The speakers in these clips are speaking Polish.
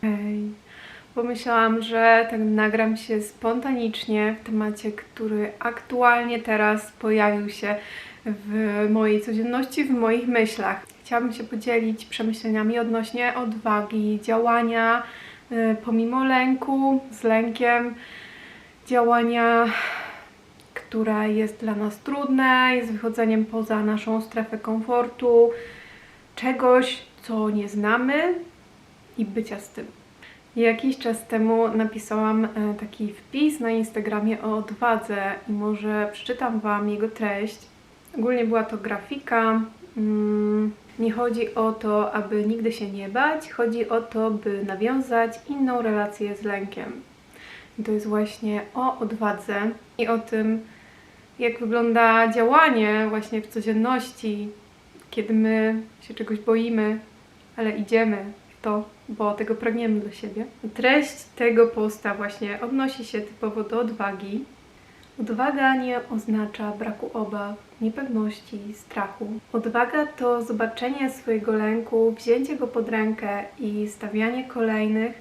Hej. Pomyślałam, że tak nagram się spontanicznie w temacie, który aktualnie teraz pojawił się w mojej codzienności, w moich myślach. Chciałabym się podzielić przemyśleniami odnośnie odwagi, działania y, pomimo lęku, z lękiem, działania, które jest dla nas trudne, jest wychodzeniem poza naszą strefę komfortu, czegoś, co nie znamy i bycia z tym. Jakiś czas temu napisałam e, taki wpis na Instagramie o odwadze i może przeczytam Wam jego treść. Ogólnie była to grafika. Mm, Nie chodzi o to, aby nigdy się nie bać, chodzi o to, by nawiązać inną relację z lękiem. I to jest właśnie o odwadze i o tym, jak wygląda działanie właśnie w codzienności, kiedy my się czegoś boimy, ale idziemy w to, bo tego pragniemy dla siebie. Treść tego posta właśnie odnosi się typowo do odwagi. Odwaga nie oznacza braku obaw, niepewności, strachu. Odwaga to zobaczenie swojego lęku, wzięcie go pod rękę i stawianie kolejnych,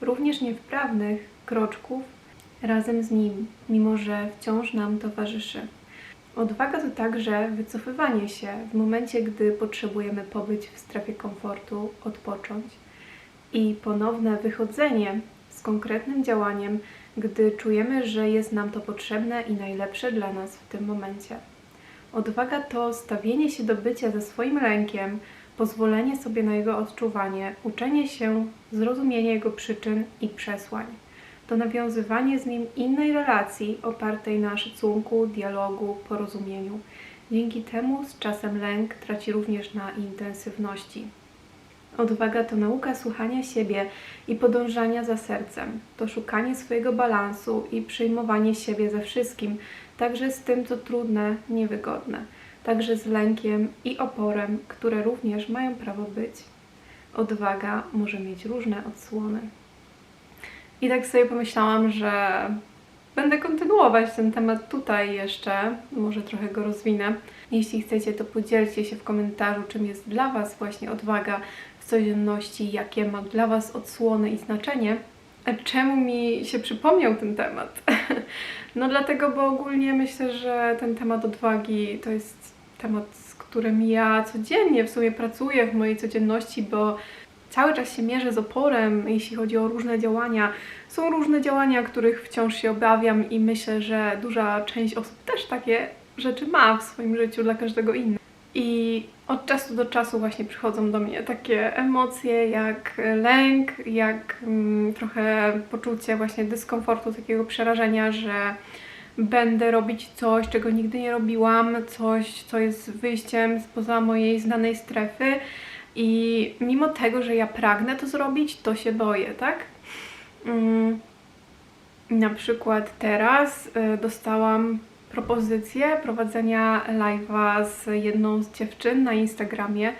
również niewprawnych kroczków razem z nim, mimo że wciąż nam towarzyszy. Odwaga to także wycofywanie się w momencie, gdy potrzebujemy pobyć w strefie komfortu, odpocząć i ponowne wychodzenie z konkretnym działaniem, gdy czujemy, że jest nam to potrzebne i najlepsze dla nas w tym momencie. Odwaga to stawienie się do bycia ze swoim lękiem, pozwolenie sobie na jego odczuwanie, uczenie się, zrozumienie jego przyczyn i przesłań. To nawiązywanie z nim innej relacji opartej na szacunku, dialogu, porozumieniu. Dzięki temu z czasem lęk traci również na intensywności. Odwaga to nauka słuchania siebie i podążania za sercem. To szukanie swojego balansu i przyjmowanie siebie ze wszystkim, także z tym, co trudne, niewygodne, także z lękiem i oporem, które również mają prawo być. Odwaga może mieć różne odsłony. I tak sobie pomyślałam, że będę kontynuować ten temat tutaj jeszcze, może trochę go rozwinę. Jeśli chcecie, to podzielcie się w komentarzu, czym jest dla Was właśnie odwaga w codzienności, jakie ma dla Was odsłony i znaczenie. Czemu mi się przypomniał ten temat? No dlatego, bo ogólnie myślę, że ten temat odwagi to jest temat, z którym ja codziennie w sumie pracuję w mojej codzienności, bo cały czas się mierzę z oporem, jeśli chodzi o różne działania. Są różne działania, których wciąż się obawiam i myślę, że duża część osób też takie rzeczy ma w swoim życiu dla każdego innego. I od czasu do czasu właśnie przychodzą do mnie takie emocje jak lęk, jak mm, trochę poczucie właśnie dyskomfortu, takiego przerażenia, że będę robić coś, czego nigdy nie robiłam, coś, co jest wyjściem spoza mojej znanej strefy. I mimo tego, że ja pragnę to zrobić, to się boję, tak? Mm, na przykład teraz y, dostałam propozycję prowadzenia live'a z jedną z dziewczyn na Instagramie.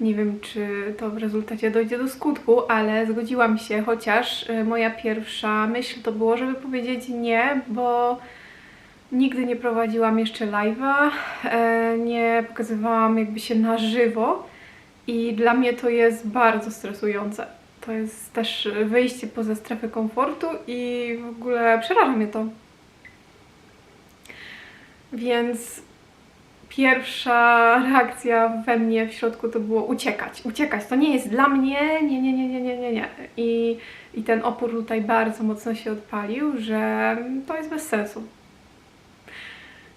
Nie wiem, czy to w rezultacie dojdzie do skutku, ale zgodziłam się, chociaż y, moja pierwsza myśl to było, żeby powiedzieć nie, bo nigdy nie prowadziłam jeszcze live'a, e, nie pokazywałam jakby się na żywo i dla mnie to jest bardzo stresujące. To jest też wyjście poza strefę komfortu i w ogóle przeraża mnie to. Więc pierwsza reakcja we mnie w środku to było uciekać, uciekać. To nie jest dla mnie, nie, nie, nie, nie, nie, nie, nie. I, I ten opór tutaj bardzo mocno się odpalił, że to jest bez sensu.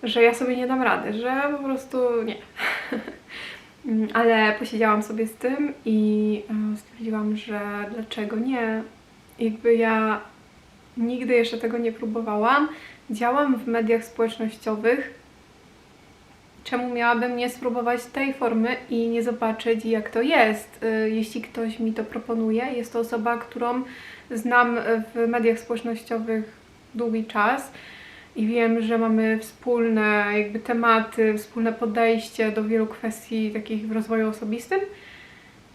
Że ja sobie nie dam rady, że po prostu nie. Ale posiedziałam sobie z tym i e, stwierdziłam, że dlaczego nie. Jakby ja nigdy jeszcze tego nie próbowałam. Działam w mediach społecznościowych. Czemu miałabym nie spróbować tej formy i nie zobaczyć, jak to jest? Y, Jeśli ktoś mi to proponuje, jest to osoba, którą znam w mediach społecznościowych długi czas i wiem, że mamy wspólne jakby tematy, wspólne podejście do wielu kwestii takich w rozwoju osobistym.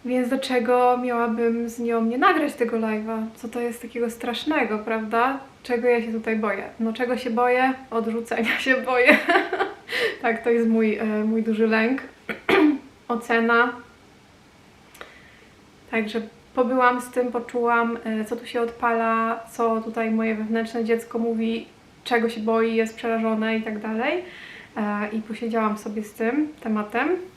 Więc dlaczego miałabym z nią nie nagrać tego live'a? Co to jest takiego strasznego, prawda? Czego ja się tutaj boję? No czego się boję? Odrzucenia się boję. tak, to jest mój, e, mój duży lęk. Ocena. Także pobyłam z tym, poczułam, e, co tu się odpala, co tutaj moje wewnętrzne dziecko mówi, czego się boi, jest przerażone i tak dalej. E, I posiedziałam sobie z tym tematem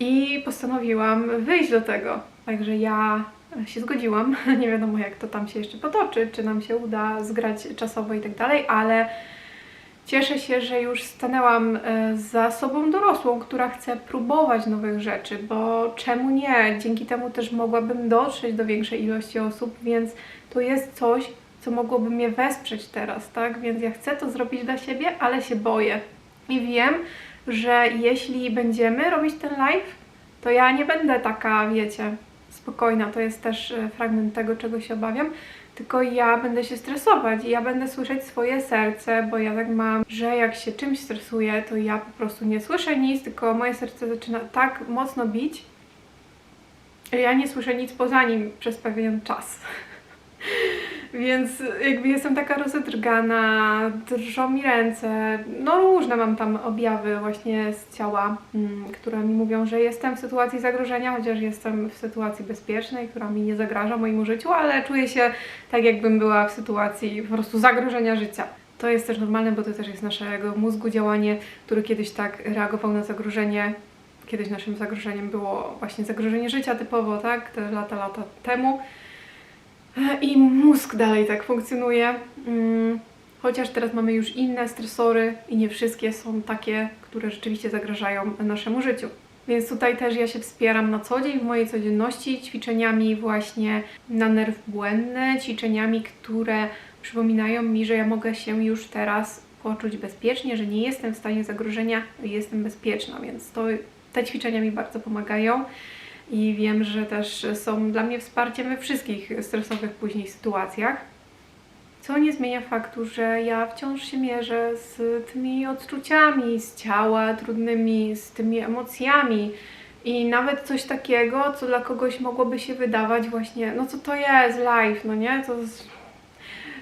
i postanowiłam wyjść do tego. Także ja się zgodziłam. Nie wiadomo, jak to tam się jeszcze potoczy, czy nam się uda zgrać czasowo i tak dalej, ale cieszę się, że już stanęłam e, za sobą dorosłą, która chce próbować nowych rzeczy, bo czemu nie? Dzięki temu też mogłabym dotrzeć do większej ilości osób, więc to jest coś, co mogłoby mnie wesprzeć teraz, tak? Więc ja chcę to zrobić dla siebie, ale się boję. I wiem, że jeśli będziemy robić ten live, to ja nie będę taka, wiecie, spokojna. To jest też e, fragment tego, czego się obawiam. Tylko ja będę się stresować i ja będę słyszeć swoje serce, bo ja tak mam, że jak się czymś stresuję, to ja po prostu nie słyszę nic, tylko moje serce zaczyna tak mocno bić, że ja nie słyszę nic poza nim przez pewien czas. Więc jakby jestem taka rozedrgana, drżą mi ręce, no różne mam tam objawy właśnie z ciała, mm, które mi mówią, że jestem w sytuacji zagrożenia, chociaż jestem w sytuacji bezpiecznej, która mi nie zagraża mojemu życiu, ale czuję się tak jakbym była w sytuacji po prostu zagrożenia życia. To jest też normalne, bo to też jest naszego mózgu działanie, który kiedyś tak reagował na zagrożenie. Kiedyś naszym zagrożeniem było właśnie zagrożenie życia typowo, tak? Te lata, lata temu. I mózg dalej tak funkcjonuje. Mm, Chociaż teraz mamy już inne stresory i nie wszystkie są takie, które rzeczywiście zagrażają naszemu życiu. Więc tutaj też ja się wspieram na co dzień w mojej codzienności ćwiczeniami właśnie na nerw błędny, ćwiczeniami, które przypominają mi, że ja mogę się już teraz poczuć bezpiecznie, że nie jestem w stanie zagrożenia, jestem bezpieczna, więc to, te ćwiczenia mi bardzo pomagają i wiem, że też są dla mnie wsparciem we wszystkich stresowych później sytuacjach. Co nie zmienia faktu, że ja wciąż się mierzę z tymi odczuciami z ciała, trudnymi, z tymi emocjami. I nawet coś takiego, co dla kogoś mogłoby się wydawać właśnie, no co to jest live, no nie? To.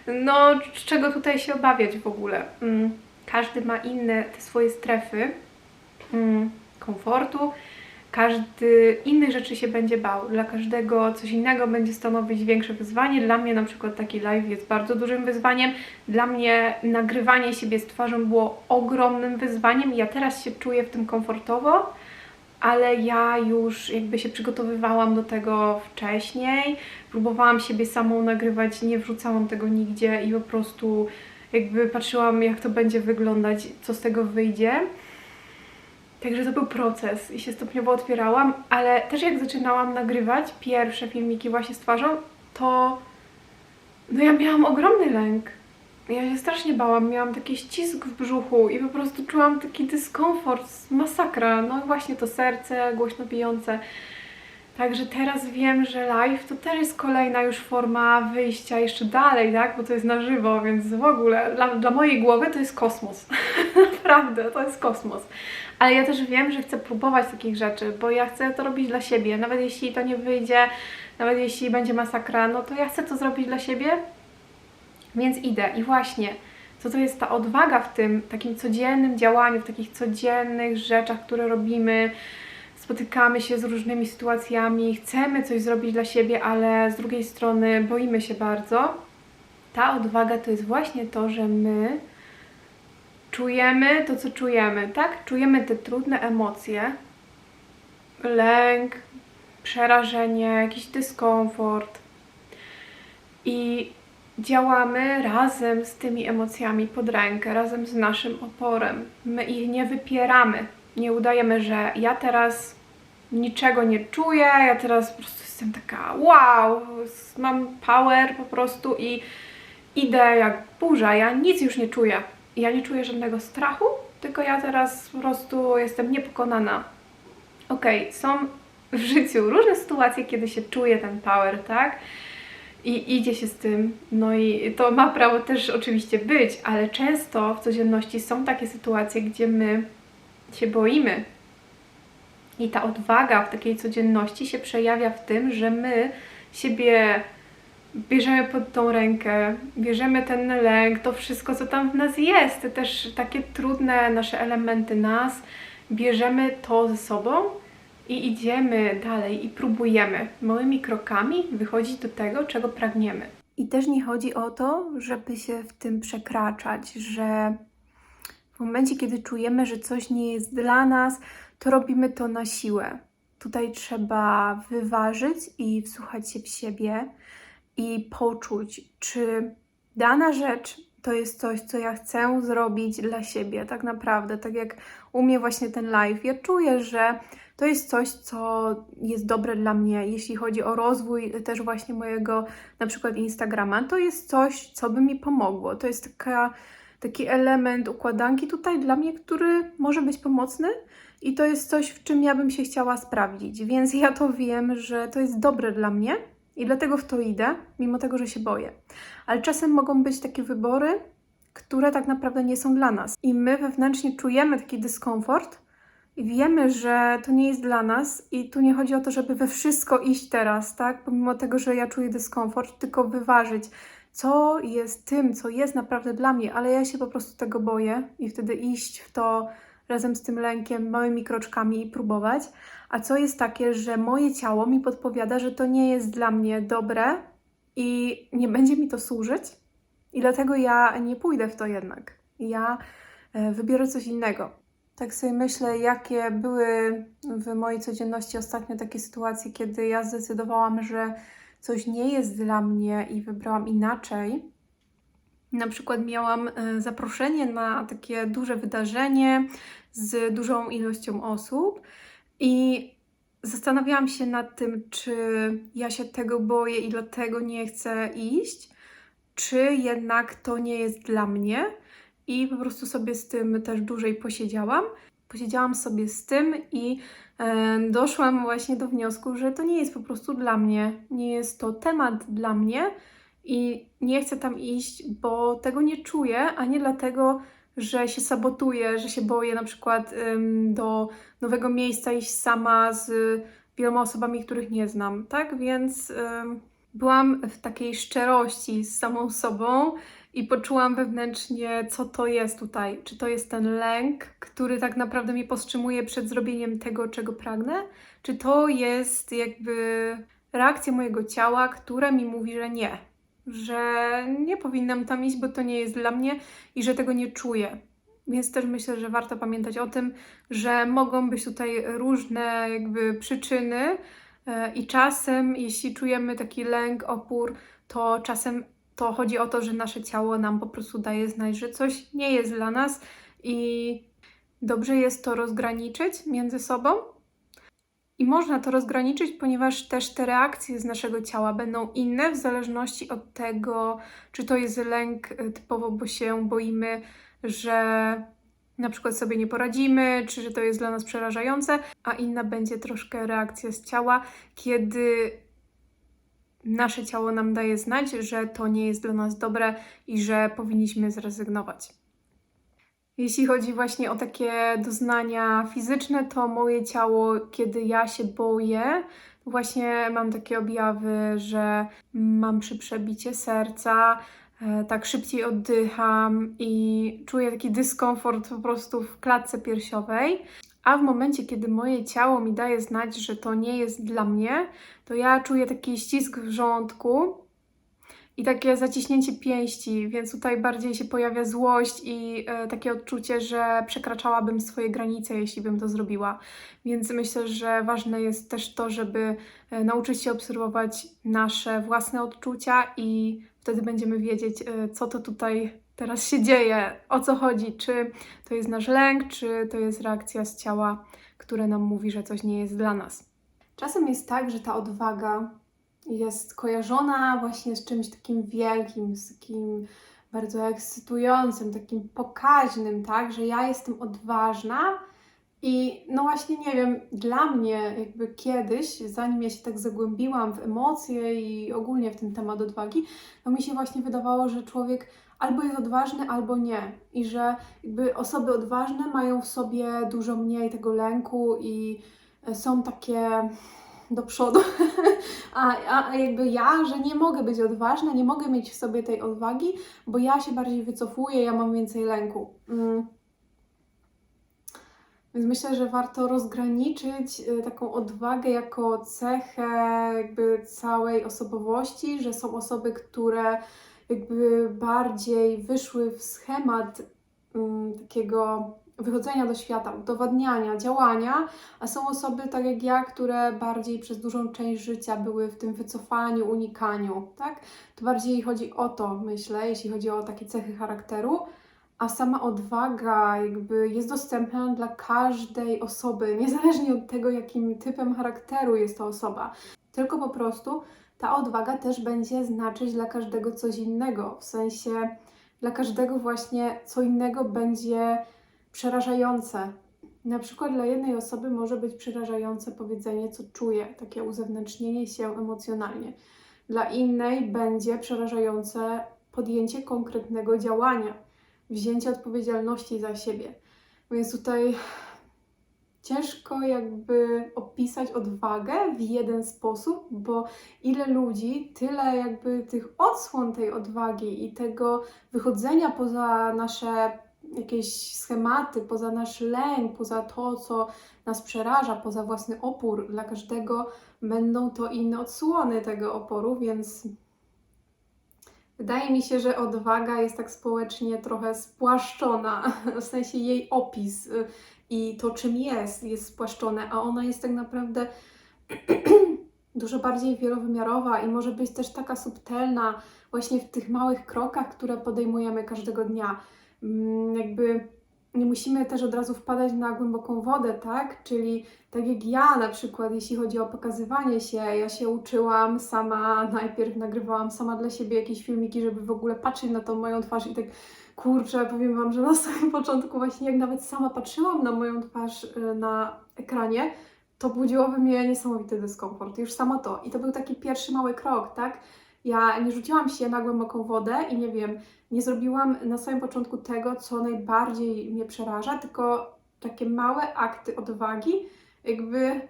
No, czego tutaj się obawiać w ogóle? Mm, Każdy ma inne te swoje strefy mm, komfortu, każdy innych rzeczy się będzie bał. Dla każdego coś innego będzie stanowić większe wyzwanie. Dla mnie na przykład taki live jest bardzo dużym wyzwaniem. Dla mnie nagrywanie siebie z twarzą było ogromnym wyzwaniem. Ja teraz się czuję w tym komfortowo, ale ja już jakby się przygotowywałam do tego wcześniej. Próbowałam siebie samą nagrywać, nie wrzucałam tego nigdzie i po prostu jakby patrzyłam, jak to będzie wyglądać, co z tego wyjdzie. Także to był proces i się stopniowo otwierałam, ale też jak zaczynałam nagrywać pierwsze filmiki właśnie z twarzą, to no ja miałam ogromny lęk. Ja się strasznie bałam, miałam taki ścisk w brzuchu i po prostu czułam taki dyskomfort, masakra. No właśnie to serce głośno bijące. Także teraz wiem, że live to też jest kolejna już forma wyjścia jeszcze dalej, tak? Bo to jest na żywo, więc w ogóle dla, dla mojej głowy to jest kosmos. Naprawdę, to jest kosmos. Ale ja też wiem, że chcę próbować takich rzeczy, bo ja chcę to robić dla siebie. Nawet jeśli to nie wyjdzie, nawet jeśli będzie masakra, no to ja chcę to zrobić dla siebie, więc idę. I właśnie, co to jest ta odwaga w tym takim codziennym działaniu, w takich codziennych rzeczach, które robimy, spotykamy się z różnymi sytuacjami, chcemy coś zrobić dla siebie, ale z drugiej strony boimy się bardzo. Ta odwaga to jest właśnie to, że my czujemy to, co czujemy, tak? Czujemy te trudne emocje, lęk, przerażenie, jakiś dyskomfort i działamy razem z tymi emocjami pod rękę, razem z naszym oporem. My ich nie wypieramy, nie udajemy, że ja teraz niczego nie czuję, ja teraz po prostu jestem taka wow, mam power po prostu i idę jak burza, ja nic już nie czuję. Ja nie czuję żadnego strachu, tylko ja teraz po prostu jestem niepokonana. Okej, okay, są w życiu różne sytuacje, kiedy się czuje ten power, tak? I idzie się z tym, no i to ma prawo też oczywiście być, ale często w codzienności są takie sytuacje, gdzie my się boimy. I ta odwaga w takiej codzienności się przejawia w tym, że my siebie bierzemy pod tą rękę, bierzemy ten lęk, to wszystko, co tam w nas jest, te też takie trudne nasze elementy nas, bierzemy to ze sobą i idziemy dalej i próbujemy małymi krokami wychodzić do tego, czego pragniemy. I też nie chodzi o to, żeby się w tym przekraczać, że w momencie, kiedy czujemy, że coś nie jest dla nas, to robimy to na siłę. Tutaj trzeba wyważyć i wsłuchać się w siebie i poczuć, czy dana rzecz to jest coś, co ja chcę zrobić dla siebie, tak naprawdę. Tak jak u mnie właśnie ten live. Ja czuję, że to jest coś, co jest dobre dla mnie, jeśli chodzi o rozwój też właśnie mojego na przykład Instagrama. To jest coś, co by mi pomogło. To jest taka, taki element układanki tutaj dla mnie, który może być pomocny i to jest coś, w czym ja bym się chciała sprawdzić. Więc ja to wiem, że to jest dobre dla mnie i dlatego w to idę, mimo tego, że się boję. Ale czasem mogą być takie wybory, które tak naprawdę nie są dla nas. I my wewnętrznie czujemy taki dyskomfort i wiemy, że to nie jest dla nas. I tu nie chodzi o to, żeby we wszystko iść teraz, tak? Pomimo tego, że ja czuję dyskomfort, tylko wyważyć, co jest tym, co jest naprawdę dla mnie, ale ja się po prostu tego boję i wtedy iść w to razem z tym lękiem, małymi kroczkami i próbować. A co jest takie, że moje ciało mi podpowiada, że to nie jest dla mnie dobre i nie będzie mi to służyć, i dlatego ja nie pójdę w to jednak. Ja e, wybiorę coś innego. Tak sobie myślę, jakie były w mojej codzienności ostatnio takie sytuacje, kiedy ja zdecydowałam, że coś nie jest dla mnie i wybrałam inaczej. Na przykład miałam e, zaproszenie na takie duże wydarzenie z dużą ilością osób i zastanawiałam się nad tym, czy ja się tego boję i dlatego nie chcę iść, czy jednak to nie jest dla mnie. I po prostu sobie z tym też dłużej posiedziałam. Posiedziałam sobie z tym i e, doszłam właśnie do wniosku, że to nie jest po prostu dla mnie. Nie jest to temat dla mnie i nie chcę tam iść, bo tego nie czuję, a nie dlatego, że się sabotuję, że się boję na przykład ym, do nowego miejsca iść sama z wieloma osobami, których nie znam, tak? Więc ym, byłam w takiej szczerości z samą sobą i poczułam wewnętrznie, co to jest tutaj. Czy to jest ten lęk, który tak naprawdę mnie powstrzymuje przed zrobieniem tego, czego pragnę? Czy to jest jakby reakcja mojego ciała, która mi mówi, że nie, że nie powinnam tam iść, bo to nie jest dla mnie i że tego nie czuję. Więc też myślę, że warto pamiętać o tym, że mogą być tutaj różne jakby przyczyny e, i czasem, jeśli czujemy taki lęk, opór, to czasem to chodzi o to, że nasze ciało nam po prostu daje znać, że coś nie jest dla nas i dobrze jest to rozgraniczyć między sobą. I można to rozgraniczyć, ponieważ też te reakcje z naszego ciała będą inne w zależności od tego, czy to jest lęk y, typowo, bo się boimy, że na przykład sobie nie poradzimy, czy że to jest dla nas przerażające, a inna będzie troszkę reakcja z ciała, kiedy nasze ciało nam daje znać, że to nie jest dla nas dobre i że powinniśmy zrezygnować. Jeśli chodzi właśnie o takie doznania fizyczne, to moje ciało, kiedy ja się boję, właśnie mam takie objawy, że mam przyprzebicie serca, e, tak szybciej oddycham i czuję taki dyskomfort po prostu w klatce piersiowej. A w momencie, kiedy moje ciało mi daje znać, że to nie jest dla mnie, to ja czuję taki ścisk w żołądku i takie zaciśnięcie pięści, więc tutaj bardziej się pojawia złość i e, takie odczucie, że przekraczałabym swoje granice, jeśli bym to zrobiła. Więc myślę, że ważne jest też to, żeby e, nauczyć się obserwować nasze własne odczucia i wtedy będziemy wiedzieć, e, co to tutaj teraz się dzieje, o co chodzi, czy to jest nasz lęk, czy to jest reakcja z ciała, które nam mówi, że coś nie jest dla nas. Czasem jest tak, że ta odwaga jest kojarzona właśnie z czymś takim wielkim, z takim bardzo ekscytującym, takim pokaźnym, tak, że ja jestem odważna i no właśnie nie wiem, dla mnie jakby kiedyś, zanim ja się tak zagłębiłam w emocje i ogólnie w ten temat odwagi, to mi się właśnie wydawało, że człowiek albo jest odważny, albo nie. I że jakby osoby odważne mają w sobie dużo mniej tego lęku i są takie do przodu. a, a jakby ja, że nie mogę być odważna, nie mogę mieć w sobie tej odwagi, bo ja się bardziej wycofuję, ja mam więcej lęku. Mm. Więc myślę, że warto rozgraniczyć y, taką odwagę jako cechę jakby całej osobowości, że są osoby, które jakby bardziej wyszły w schemat mm, takiego wychodzenia do świata, udowadniania, działania, a są osoby tak jak ja, które bardziej przez dużą część życia były w tym wycofaniu, unikaniu, tak? To bardziej chodzi o to, myślę, jeśli chodzi o takie cechy charakteru, a sama odwaga jakby jest dostępna dla każdej osoby, niezależnie od tego, jakim typem charakteru jest ta osoba. Tylko po prostu ta odwaga też będzie znaczyć dla każdego coś innego, w sensie dla każdego właśnie co innego będzie przerażające. Na przykład dla jednej osoby może być przerażające powiedzenie, co czuje, takie uzewnętrznienie się emocjonalnie. Dla innej będzie przerażające podjęcie konkretnego działania, wzięcie odpowiedzialności za siebie. Więc tutaj ciężko jakby opisać odwagę w jeden sposób, bo ile ludzi, tyle jakby tych odsłon tej odwagi i tego wychodzenia poza nasze jakieś schematy, poza nasz lęk, poza to, co nas przeraża, poza własny opór. Dla każdego będą to inne odsłony tego oporu, więc wydaje mi się, że odwaga jest tak społecznie trochę spłaszczona, w sensie jej opis y, i to, czym jest, jest spłaszczone, a ona jest tak naprawdę dużo bardziej wielowymiarowa i może być też taka subtelna właśnie w tych małych krokach, które podejmujemy każdego dnia. Mm, Jakby nie musimy też od razu wpadać na głęboką wodę, tak? Czyli tak jak ja na przykład, jeśli chodzi o pokazywanie się, ja się uczyłam sama, najpierw nagrywałam sama dla siebie jakieś filmiki, żeby w ogóle patrzeć na tą moją twarz i tak kurczę, powiem Wam, że na samym początku właśnie jak nawet sama patrzyłam na moją twarz y, na ekranie, to budziło we mnie niesamowity dyskomfort, już samo to. I to był taki pierwszy mały krok, tak? Ja nie rzuciłam się na głęboką wodę i nie wiem, nie zrobiłam na samym początku tego, co najbardziej mnie przeraża, tylko takie małe akty odwagi, jakby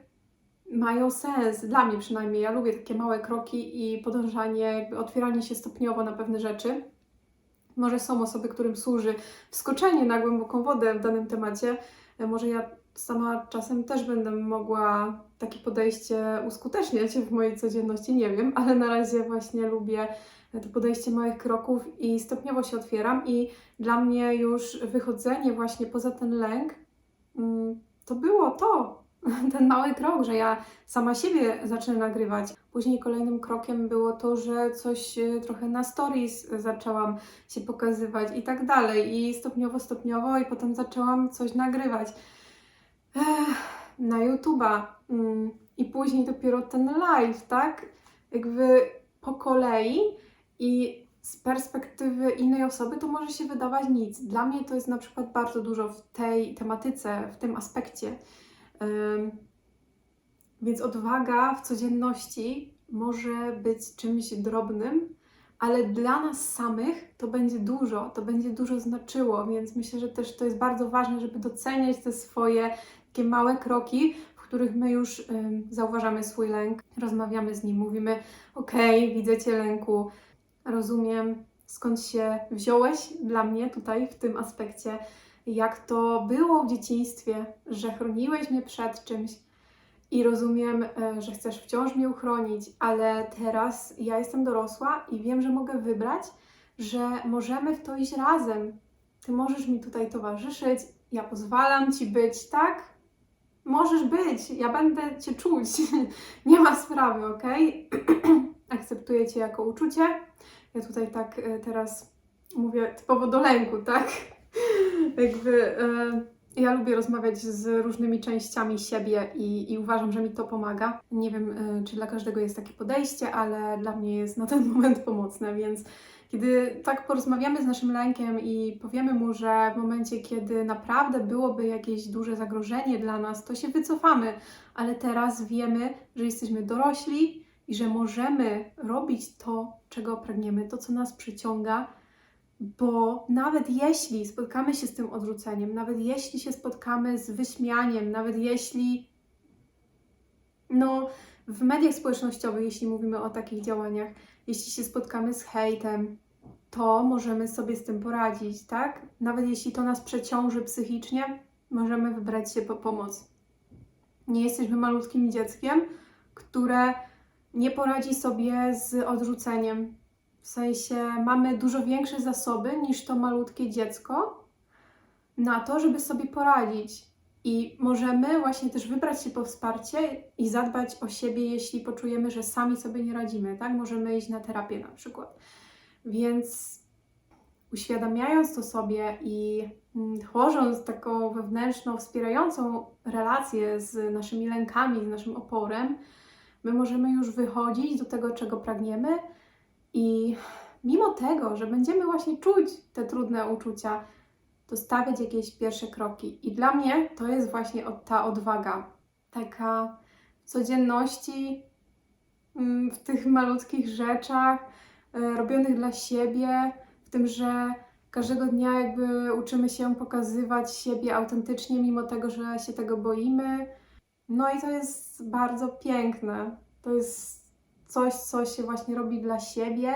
mają sens, dla mnie przynajmniej. Ja lubię takie małe kroki i podążanie, jakby otwieranie się stopniowo na pewne rzeczy. Może są osoby, którym służy wskoczenie na głęboką wodę w danym temacie. E, Może ja sama czasem też będę mogła takie podejście uskuteczniać w mojej codzienności, nie wiem, ale na razie właśnie lubię to podejście małych kroków i stopniowo się otwieram i dla mnie już wychodzenie właśnie poza ten lęk mm, to było to, ten mały krok, że ja sama siebie zacznę nagrywać. Później kolejnym krokiem było to, że coś e, trochę na stories zaczęłam się pokazywać i tak dalej. I stopniowo, stopniowo i potem zaczęłam coś nagrywać na YouTube'a. Mm, I później dopiero ten live, tak? Jakby po kolei i z perspektywy innej osoby to może się wydawać nic. Dla mnie to jest na przykład bardzo dużo w tej tematyce, w tym aspekcie. Więc odwaga w codzienności może być czymś drobnym, ale dla nas samych to będzie dużo, to będzie dużo znaczyło, więc myślę, że też to jest bardzo ważne, żeby doceniać te swoje takie małe kroki, w których my już ym, zauważamy swój lęk, rozmawiamy z nim, mówimy: OK, widzę cię lęku, rozumiem skąd się wziąłeś dla mnie tutaj w tym aspekcie, jak to było w dzieciństwie, że chroniłeś mnie przed czymś i rozumiem, e, że chcesz wciąż mnie uchronić, ale teraz ja jestem dorosła i wiem, że mogę wybrać, że możemy w to iść razem. Ty możesz mi tutaj towarzyszyć, ja pozwalam ci być, tak? Możesz być, ja będę cię czuć. Nie ma sprawy, ok? Akceptuję cię jako uczucie. Ja tutaj tak e, teraz mówię typowo do lęku, tak? Jakby e, ja lubię rozmawiać z różnymi częściami siebie i, i uważam, że mi to pomaga. Nie wiem, e, czy dla każdego jest takie podejście, ale dla mnie jest na ten moment pomocne, więc kiedy tak porozmawiamy z naszym lękiem i powiemy mu, że w momencie, kiedy naprawdę byłoby jakieś duże zagrożenie dla nas, to się wycofamy, ale teraz wiemy, że jesteśmy dorośli i że możemy robić to, czego pragniemy, to, co nas przyciąga, bo nawet jeśli spotkamy się z tym odrzuceniem, nawet jeśli się spotkamy z wyśmianiem, nawet jeśli no, w mediach społecznościowych, jeśli mówimy o takich działaniach, jeśli się spotkamy z hejtem, to możemy sobie z tym poradzić, tak? Nawet jeśli to nas przeciąży psychicznie, możemy wybrać się po pomoc. Nie jesteśmy malutkim dzieckiem, które nie poradzi sobie z odrzuceniem. W sensie mamy dużo większe zasoby niż to malutkie dziecko na to, żeby sobie poradzić. I możemy właśnie też wybrać się po wsparcie i zadbać o siebie, jeśli poczujemy, że sami sobie nie radzimy, tak? Możemy iść na terapię na przykład. Więc uświadamiając to sobie i mm, tworząc taką wewnętrzną, wspierającą relację z naszymi lękami, z naszym oporem, my możemy już wychodzić do tego, czego pragniemy i mimo tego, że będziemy właśnie czuć te trudne uczucia, to stawiać jakieś pierwsze kroki. I dla mnie to jest właśnie ta odwaga, taka w codzienności, mm, w tych malutkich rzeczach, robionych dla siebie, w tym, że każdego dnia jakby uczymy się pokazywać siebie autentycznie, mimo tego, że się tego boimy. No i to jest bardzo piękne. To jest coś, co się właśnie robi dla siebie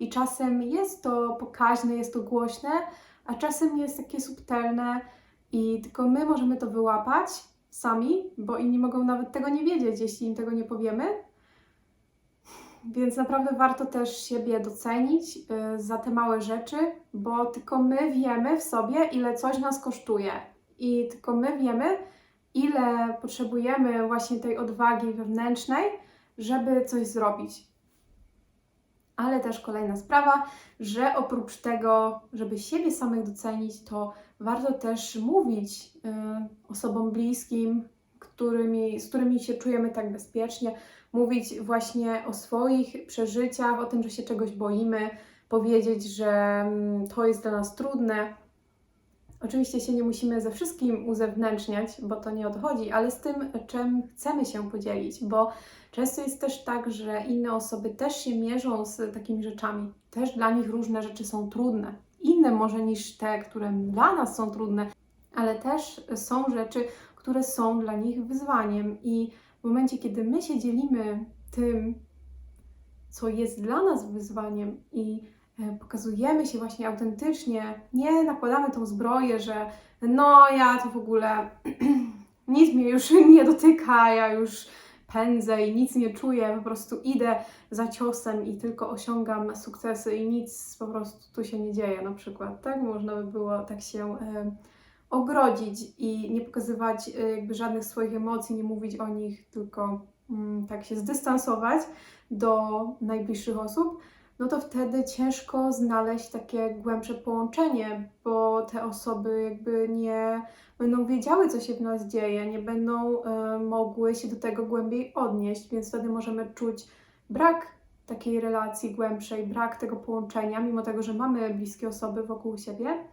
i czasem jest to pokaźne, jest to głośne, a czasem jest takie subtelne i tylko my możemy to wyłapać sami, bo inni mogą nawet tego nie wiedzieć, jeśli im tego nie powiemy. Więc naprawdę warto też siebie docenić y, za te małe rzeczy, bo tylko my wiemy w sobie, ile coś nas kosztuje. I tylko my wiemy, ile potrzebujemy właśnie tej odwagi wewnętrznej, żeby coś zrobić. Ale też kolejna sprawa, że oprócz tego, żeby siebie samych docenić, to warto też mówić y, osobom bliskim, którymi, z którymi się czujemy tak bezpiecznie, mówić właśnie o swoich przeżyciach, o tym, że się czegoś boimy, powiedzieć, że mm, to jest dla nas trudne. Oczywiście się nie musimy ze wszystkim uzewnętrzniać, bo to nie odchodzi, ale z tym, czym chcemy się podzielić, bo często jest też tak, że inne osoby też się mierzą z takimi rzeczami. Też dla nich różne rzeczy są trudne. Inne może niż te, które dla nas są trudne, ale też są rzeczy, które są dla nich wyzwaniem. I w momencie, kiedy my się dzielimy tym, co jest dla nas wyzwaniem i e, pokazujemy się właśnie autentycznie, nie nakładamy tą zbroję, że no ja to w ogóle nic mnie już nie dotyka, ja już pędzę i nic nie czuję, po prostu idę za ciosem i tylko osiągam sukcesy i nic po prostu tu się nie dzieje na przykład, tak? Można by było tak się e, ogrodzić i nie pokazywać e, jakby żadnych swoich emocji, nie mówić o nich, tylko mm, tak się zdystansować do najbliższych osób, no to wtedy ciężko znaleźć takie głębsze połączenie, bo te osoby jakby nie będą wiedziały, co się w nas dzieje, nie będą e, mogły się do tego głębiej odnieść, więc wtedy możemy czuć brak takiej relacji głębszej, brak tego połączenia, mimo tego, że mamy bliskie osoby wokół siebie.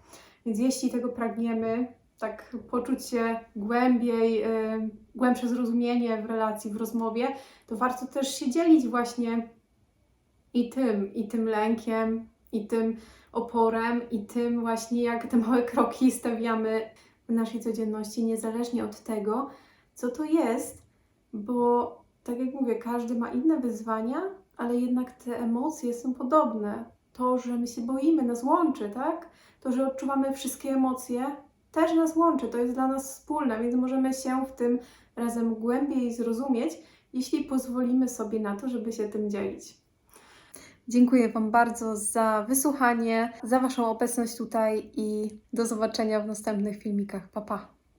Więc jeśli tego pragniemy, tak poczuć się głębiej, y, głębsze zrozumienie w relacji, w rozmowie, to warto też się dzielić właśnie i tym, i tym lękiem, i tym oporem, i tym właśnie, jak te małe kroki stawiamy w naszej codzienności, niezależnie od tego, co to jest, bo tak jak mówię, każdy ma inne wyzwania, ale jednak te emocje są podobne. To, że my się boimy, nas łączy, tak? To, że odczuwamy wszystkie emocje, też nas łączy, to jest dla nas wspólne, więc możemy się w tym razem głębiej zrozumieć, jeśli pozwolimy sobie na to, żeby się tym dzielić. Dziękuję Wam bardzo za wysłuchanie, za Waszą obecność tutaj i do zobaczenia w następnych filmikach. Pa, pa!